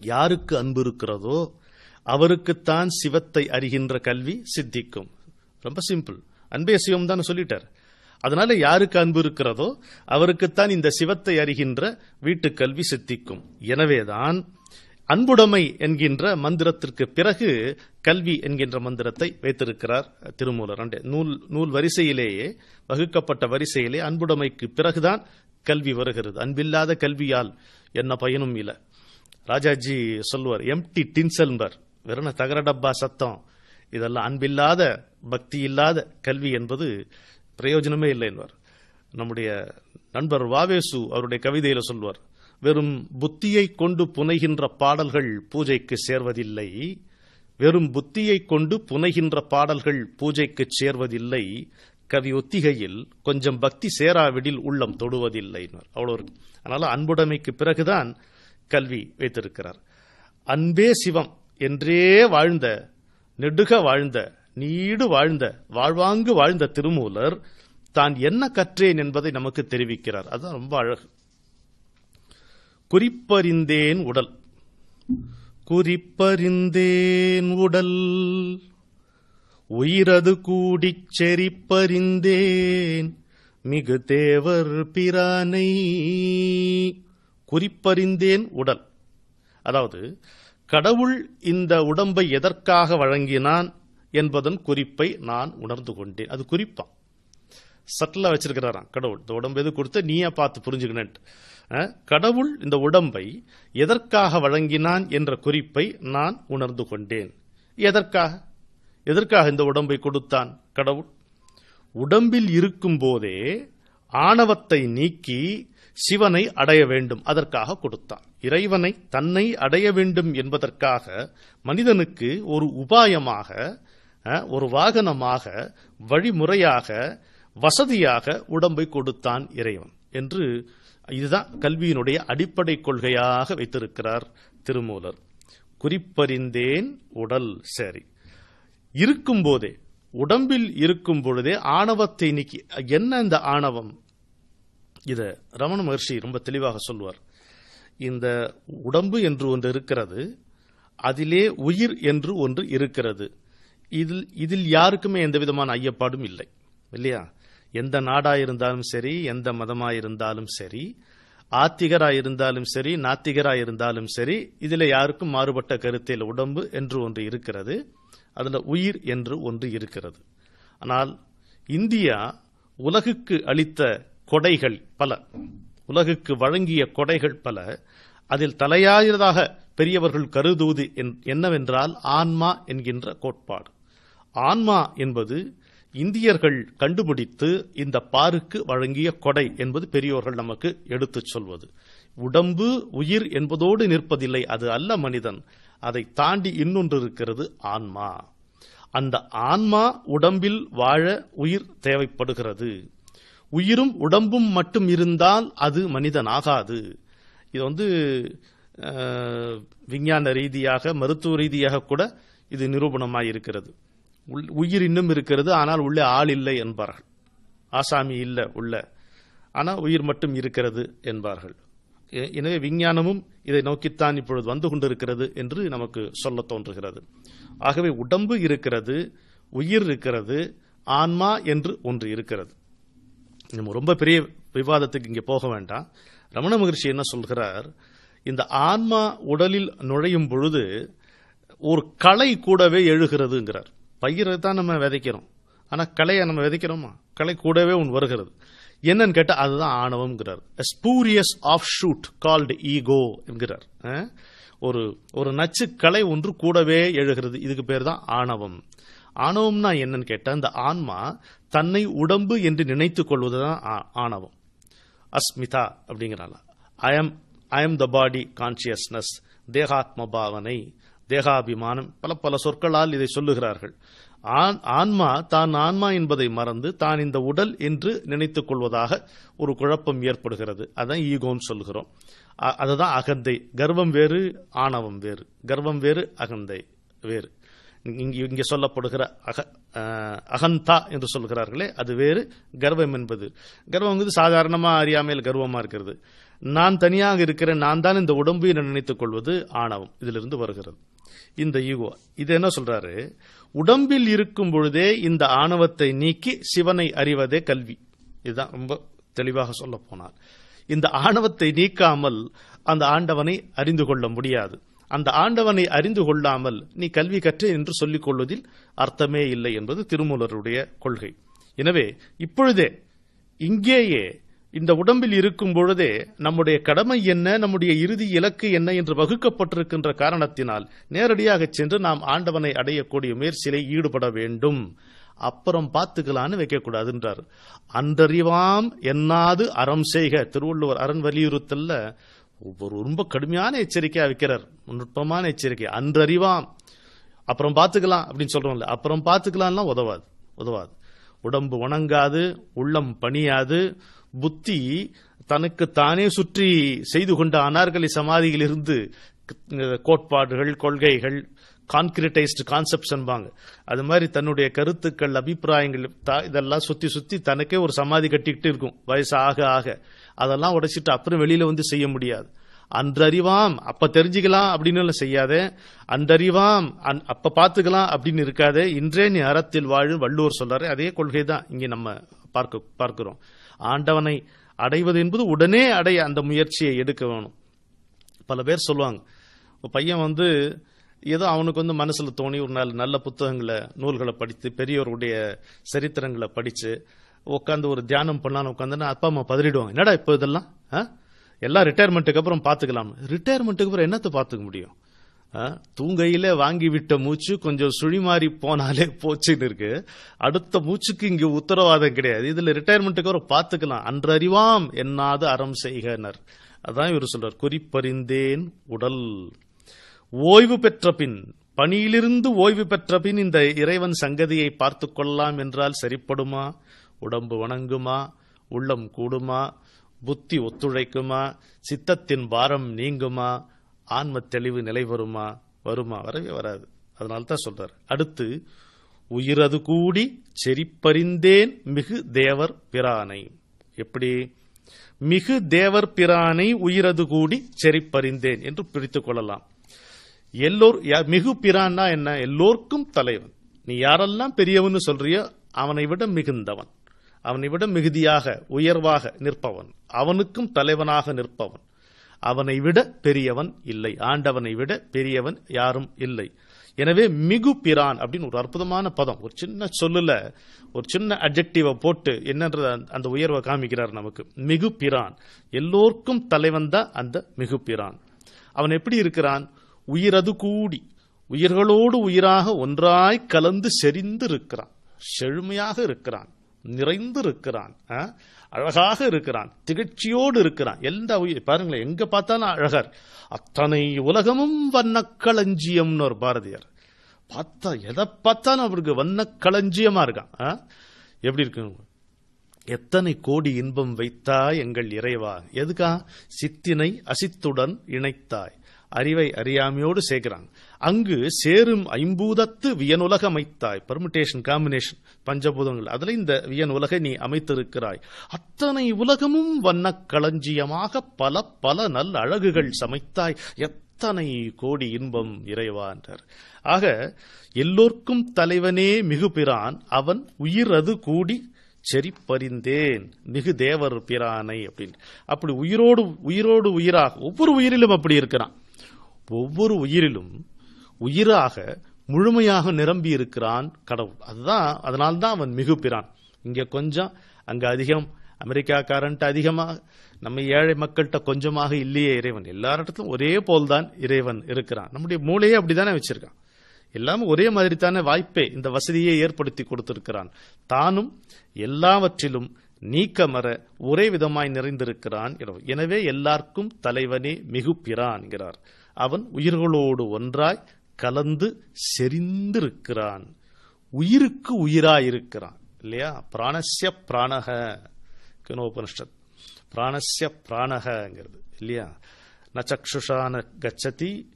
யாருக்கு அன்பு இருக்கிறதோ அவருக்குத்தான் சிவத்தை அறிகின்ற கல்வி சித்திக்கும். ரொம்ப சிம்பிள். அன்பே சிவம் தான் சொல்லிட்டார். அதனால யாருக்கு அன்பு இருக்கிறதோ அவருக்குத்தான் இந்த சிவத்தை அறிகின்ற வீட்டுக் கல்வி சித்திக்கும். எனவேதான் அன்புடைமை என்கின்ற மந்திரத்திற்கு பிறகு கல்வி என்கின்ற மந்திரத்தை வைத்திருக்கிறார் திருமூலர். அண்டே நூல் நூல் வரிசையிலேயே வகுக்கப்பட்ட வரிசையிலே அன்புடைமைக்கு பிறகுதான் கல்வி வருகிறது. அன்பில்லாத கல்வியால் என்ன பயனும் இல்லை. ராஜாஜி சொல்லுவார் எம்டி டின்சல்பர் வெறும் தகர டப்பா சத்தம். இதெல்லாம் அன்பில்லாத பக்தி இல்லாத கல்வி என்பது பிரயோஜனமே இல்லை என்பார். நம்முடைய நண்பர் வாவேசு அவருடைய கவிதையில சொல்வார் வெறும் புத்தியை கொண்டு புனைகின்ற பாடல்கள் பூஜைக்கு சேர்வதில்லை. வெறும் புத்தியை கொண்டு புனைகின்ற பாடல்கள் பூஜைக்கு சேர்வதில்லை. கவி ஒத்திகையில் கொஞ்சம் பக்தி சேராவிடில் உள்ளம் தொடுவதில்லை. அவ்வளோ அதனால் அதனால அன்புடைமைக்கு பிறகுதான் கல்வி வைத்திருக்கிறார். அன்பே சிவம் என்றே வாழ்ந்த நெடுக வாழ்ந்த நீடு வாழ்ந்த வாழ்வாங்கு வாழ்ந்த திருமூலர் தான் என்ன கற்றேன் என்பதை நமக்கு தெரிவிக்கிறார். அதுதான் ரொம்ப அழகு. குறிப்பறிந்தேன் உடல். குறிப்பறிந்தேன் உடல். உயிரது கூடிச் செறிப்பறிந்தேன். மிகு தேவர் பிரானை குறிப்பறிந்தேன் உடல். அதாவது கடவுள் இந்த உடம்பை எதற்காக வழங்கினான் என்பதன் குறிப்பை நான் உணர்ந்து கொண்டேன். அது குறிப்பான் சட்டிலா வச்சிருக்கிறாராம் கடவுள். இந்த உடம்பு எது கொடுத்த? நீயா பார்த்து புரிஞ்சுக்கணுன்ட்டு. கடவுள் இந்த உடம்பை எதற்காக வழங்கினான் என்ற குறிப்பை நான் உணர்ந்து கொண்டேன். எதற்காக? எதற்காக இந்த உடம்பை கொடுத்தான் கடவுள்? உடம்பில் இருக்கும் போதே ஆணவத்தை நீக்கி சிவனை அடைய வேண்டும் அதற்காக கொடுத்தான். இறைவனை தன்னை அடைய வேண்டும் என்பதற்காக மனிதனுக்கு ஒரு உபாயமாக ஒரு வாகனமாக வழிமுறையாக வசதியாக உடம்பை கொடுத்தான் இறைவன் என்று இதுதான் கல்வியினுடைய அடிப்படை கொள்கையாக வைத்திருக்கிறார் திருமூலர். குறிப்பறிந்தேன் உடல் சரி. இருக்கும்போதே உடம்பில் இருக்கும் பொழுதே ஆணவத்தை நீக்கி என்ன இந்த ஆணவம்? இத ரமண மகர்ஷி ரொம்ப தெளிவாக சொல்வார் இந்த உடம்பு என்று ஒன்று இருக்கிறது அதிலே உயிர் என்று ஒன்று இருக்கிறது. இதில் இதில் யாருக்குமே எந்த விதமான ஐயப்பாடும் இல்லை இல்லையா? எந்த நாடா இருந்தாலும் சரி எந்த மதமா இருந்தாலும் சரி ஆத்திகரா இருந்தாலும் சரி நாத்திகரா இருந்தாலும் சரி இதில் யாருக்கும் மாறுபட்ட கருத்தில் உடம்பு என்று ஒன்று இருக்கிறது அதில் உயிர் என்று ஒன்று இருக்கிறது. ஆனால் இந்தியா உலகுக்கு அளித்த கொடைகள் பல. உலகுக்கு வழங்கிய கொடைகள் பல. அதில் தலையாயதாக பெரியவர்கள் கருதுவது என்- என்னவென்றால் ஆன்மா என்கின்ற கோட்பாடு. ஆன்மா என்பது இந்தியர்கள் கண்டுபிடித்து இந்த பாருக்கு வழங்கிய கொடை என்பது பெரியோர்கள் நமக்கு எடுத்துச் சொல்வது. உடம்பு உயிர் என்பதோடு நிற்பதில்லை. அது அல்ல மனிதன். அதை தாண்டி இன்னொன்று இருக்கிறது ஆன்மா. அந்த ஆன்மா உடம்பில் வாழ உயிர் தேவைப்படுகிறது. உயிரும் உடம்பும் மட்டும் இருந்தால் அது மனிதன் ஆகாது இது வந்து விஞ்ஞான ரீதியாக மருத்துவ ரீதியாக கூட இது நிரூபணமாக இருக்கிறது உள்- உயிர் இன்னும் இருக்கிறது ஆனால் உள்ளே ஆள் இல்லை என்பார்கள். ஆசாமி இல்லை உள்ள. ஆனால் உயிர் மட்டும் இருக்கிறது என்பார்கள். எனவே விஞ்ஞானமும் இதை நோக்கித்தான் இப்பொழுது வந்து கொண்டிருக்கிறது என்று நமக்கு சொல்ல தோன்றுகிறது. ஆகவே உடம்பு இருக்கிறது உயிர் இருக்கிறது ஆன்மா என்று ஒன்று இருக்கிறது. நம்ம ரொம்ப பெரிய விவாதத்துக்கு இங்கே போக வேண்டாம். ரமண மகிழ்ச்சி என்ன சொல்கிறார்? இந்த ஆன்மா உடலில் நுழையும் பொழுது ஒரு களை கூடவே எழுகிறதுங்கிறார். பயிரை தான் நம்ம விதைக்கிறோம். ஆனால் களையை நம்ம விதைக்கிறோமா? களை கூடவே ஒன்று வருகிறது. என்னன்னு கேட்டா அதுதான் ஆணவம்ங்கிறார். Spurious of so called ego என்கிறார். ஒரு ஒரு நச்சு கலை ஒன்று கூடவே எழுகிறது. இதுக்கு பேர் தான் ஆணவம். ஆணவம்னா என்னன்னு கேட்டா இந்த ஆன்மா தன்னை உடம்பு என்று நினைத்துக் கொள்வதுதான் ஆ- ஆணவம். அஸ்மிதா அப்படிங்கிறாங்க. I am I am the body consciousness தேகாத்ம பாவனை தேகாபிமானம் பல பல சொற்களால் இதை சொல்லுகிறார்கள். ஆன்மா தான் ஆன்மா என்பதை மறந்து தான் இந்த உடல் என்று நினைத்துக் கொள்வதாக ஒரு குழப்பம் ஏற்படுகிறது. அதான் ஈகோன்னு சொல்கிறோம். அ- அதுதான் அகந்தை. கர்வம் வேறு ஆணவம் வேறு. கர்வம் வேறு அகந்தை வேறு. இங்க இங்கே சொல்லப்படுகிற அக அகந்தா என்று சொல்கிறார்களே அது வேறு. கர்வம் என்பது. கர்வம் வந்து சாதாரணமாக அறியாமையில் கர்வமாக இருக்கிறது. நான் தனியாக இருக்கிறேன் நான் தான் இந்த உடம்பு என நினைத்துக் கொள்வது ஆணவம். இதிலிருந்து வருகிறது. இந்த ஈகோ இது என்ன சொல்றாரு? உடம்பில் இருக்கும் பொழுதே இந்த ஆணவத்தை நீக்கி சிவனை அறிவதே கல்வி. இதுதான் ரொம்ப தெளிவாக சொல்ல போனார் இந்த ஆணவத்தை நீக்காமல் அந்த ஆண்டவனை அறிந்து கொள்ள முடியாது. அந்த ஆண்டவனை அறிந்து கொள்ளாமல் நீ கல்வி கற்று என்று சொல்லிக் கொள்வதில் அர்த்தமே இல்லை என்பது திருமூலருடைய கொள்கை. எனவே இப்பொழுதே இங்கேயே இந்த உடம்பில் இருக்கும் பொழுதே நம்முடைய கடமை என்ன நம்முடைய இறுதி இலக்கு என்ன என்று வகுக்கப்பட்டிருக்கின்ற காரணத்தினால் நேரடியாக சென்று நாம் ஆண்டவனை அடையக்கூடிய முயற்சியிலே ஈடுபட வேண்டும். அப்புறம் பார்த்துக்கலான்னு வைக்கக்கூடாதுன்றார். அன்றறிவாம் என்னாது அறம் செய்க. திருவள்ளுவர் அரண் வலியுறுத்தல்ல. ஒவ்வொரு ரொம்ப கடுமையான எச்சரிக்கையா வைக்கிறார். நுட்பமான எச்சரிக்கை. அன்றறிவாம். அப்புறம் பார்த்துக்கலாம் அப்படின்னு சொல்றோம்ல. அப்புறம் பார்த்துக்கலாம்லாம் உதவாது. உதவாது. உடம்பு உணங்காது உள்ளம் பணியாது. புத்தி தனக்கு தானே சுற்றி செய்து கொண்ட அனார்கலி சமாதியில் இருந்து கோட்பாடுகள் கொள்கைகள் கான்கிரிட்டைஸ்டு கான்செப்ட்ஸ் என்பாங்க. அது மாதிரி தன்னுடைய கருத்துக்கள் அபிப்பிராயங்கள் இதெல்லாம் சுத்தி சுத்தி தனக்கே ஒரு சமாதி கட்டிக்கிட்டு இருக்கும். வயசு ஆக ஆக. அதெல்லாம் உடைச்சிட்டு அப்புறம் வெளியில வந்து செய்ய முடியாது. அன்றறிவாம் அப்ப தெரிஞ்சுக்கலாம் அப்படின்னு செய்யாதே. அன்றறிவாம் அப்ப பாத்துக்கலாம் அப்படின்னு இருக்காதே. இன்றே நீ அறத்தில் வாழும் வள்ளுவர் சொல்றாரு. அதே கொள்கை தான் இங்கே நம்ம பார்க்க பார்க்கிறோம். ஆண்டவனை அடைவது என்பது உடனே அடைய அந்த முயற்சியை எடுக்க வேணும். பல பேர் சொல்லுவாங்க பையன் வந்து ஏதோ அவனுக்கு வந்து மனசுல தோணி ஒரு நாள் நல்ல புத்தகங்களை நூல்களை படித்து பெரியவருடைய சரித்திரங்களை படித்து உட்காந்து ஒரு தியானம் பண்ணலான்னு உட்காந்துன்னா அப்பா அம்மா பதறிடுவாங்க. என்னடா இப்போ இதெல்லாம்? எல்லாம் ரிட்டையர்மெண்ட்டுக்கு அப்புறம் பார்த்துக்கலாம் ரிட்டையர்மெண்ட்டுக்கு அப்புறம் என்னத்தை பார்த்துக்க முடியும்? தூங்கையில வாங்கிவிட்ட மூச்சு கொஞ்சம் சுழிமாறி போனாலே போச்சுன்னு இருக்கு. அடுத்த மூச்சுக்கு இங்க உத்தரவாதம் கிடையாது. இதுல ரிட்டையர்மெண்ட்டுக்கு ஒரு பார்த்துக்கலாம். அன்றறிவாம் என்னாது அறம் செய்கனர். அதான் இவர் சொல்றார். குறிப்பறிந்தேன் உடல். ஓய்வு பெற்ற பின் பணியிலிருந்து ஓய்வு பெற்ற பின் இந்த இறைவன் சங்கதியை பார்த்து கொள்ளலாம் என்றால் சரிப்படுமா? உடம்பு வணங்குமா? உள்ளம் கூடுமா? புத்தி ஒத்துழைக்குமா? சித்தத்தின் பாரம் நீங்குமா? ஆன்ம தெளிவு நிலை வருமா வருமா? வரவே வராது. அதனால தான் சொல்றார். அடுத்து உயிரது கூடி செறிப்பறிந்தேன் மிகு தேவர் பிரானை. எப்படி? மிகு தேவர் பிரானை உயிரது கூடி செறிப்பறிந்தேன் என்று பிரித்துக் கொள்ளலாம். எல்லோர் மிகு பிரான்னா என்ன? எல்லோருக்கும் தலைவன். நீ யாரெல்லாம் பெரியவன் சொல்றியோ அவனை விட மிகுந்தவன். அவனை விட மிகுதியாக உயர்வாக நிற்பவன். அவனுக்கும் தலைவனாக நிற்பவன். அவனை விட பெரியவன் இல்லை. ஆண்டவனை விட பெரியவன் யாரும் இல்லை. எனவே மிகு பிரான் அப்படின்னு ஒரு அற்புதமான பதம். ஒரு சின்ன சொல்லுல ஒரு சின்ன அப்ஜெக்டிவை போட்டு என்னன்ற அந்த உயர்வை காமிக்கிறார் நமக்கு. மிகு பிரான். எல்லோருக்கும் தலைவன் தான் அந்த மிகு பிரான். அவன் எப்படி இருக்கிறான்? உயிரது கூடி. உயிர்களோடு உயிராக ஒன்றாய் கலந்து செறிந்து இருக்கிறான். செழுமையாக இருக்கிறான். நிறைந்து இருக்கிறான். அழகாக இருக்கிறான் திகழ்ச்சியோடு இருக்கிறான். எந்த உயிர் பாருங்களேன் எங்க பார்த்தாலும் அழகர். அத்தனை உலகமும் வண்ணக்களஞ்சியம்னு ஒரு பாரதியார். பார்த்தா எதை பார்த்தாலும் அவருக்கு வண்ணக்களஞ்சியமா இருக்கான். எப்படி இருக்கு? எத்தனை கோடி இன்பம் வைத்தாய் எங்கள் இறைவா? எதுக்கா? சித்தினை அசித்துடன் இணைத்தாய். அறிவை அறியாமையோடு சேர்க்கிறாங்க. அங்கு சேரும் ஐம்பூதத்து வியனுலக அமைத்தாய். பர்மிட்டேஷன் காம்பினேஷன் பஞ்சபூதங்கள். அதில் இந்த வியன் உலகை நீ அமைத்திருக்கிறாய். அத்தனை உலகமும் வண்ண களஞ்சியமாக பல பல நல்ல அழகுகள் சமைத்தாய். எத்தனை கோடி இன்பம் இறைவான்றார் ஆக எல்லோர்க்கும் தலைவனே மிகுபிரான் அவன் உயிர் அது கூடி செறிப்பறிந்தேன். மிகு தேவர் பிரானை அப்படின்னு. அப்படி உயிரோடு உயிரோடு உயிராக ஒவ்வொரு உயிரிலும் அப்படி இருக்கிறான். ஒவ்வொரு உயிரிலும் உயிராக முழுமையாக நிரம்பி இருக்கிறான் கடவுள். அதுதான் அதனால்தான் அவன் மிகு பிரான். இங்க கொஞ்சம் அங்க அதிகம் அமெரிக்கா அதிகமாக நம்ம ஏழை மக்கள்கிட்ட கொஞ்சமாக இல்லையே இறைவன். எல்லாரிடத்திலும் ஒரே போல்தான் இறைவன் இருக்கிறான். நம்முடைய மூளையே அப்படித்தானே வச்சிருக்கான். எல்லாமே ஒரே மாதிரி தானே வாய்ப்பே இந்த வசதியை ஏற்படுத்தி கொடுத்திருக்கிறான். தானும் எல்லாவற்றிலும் நீக்கமர ஒரே விதமாய் நிறைந்திருக்கிறான் எனவே எல்லாருக்கும் தலைவனே மிகுப்பிறான்கிறார் என்கிறார். அவன் உயிர்களோடு ஒன்றாய் கலந்து செறிந்திருக்கிறான். உயிருக்கு உயிராயிருக்கிறான். இல்லையா? பிராணசிய பிராணக. கினோபனிஷத் பிராணஸ்ய பிராணகங்கிறது இல்லையா? ந சக்ஷுஷா ந கச்சதி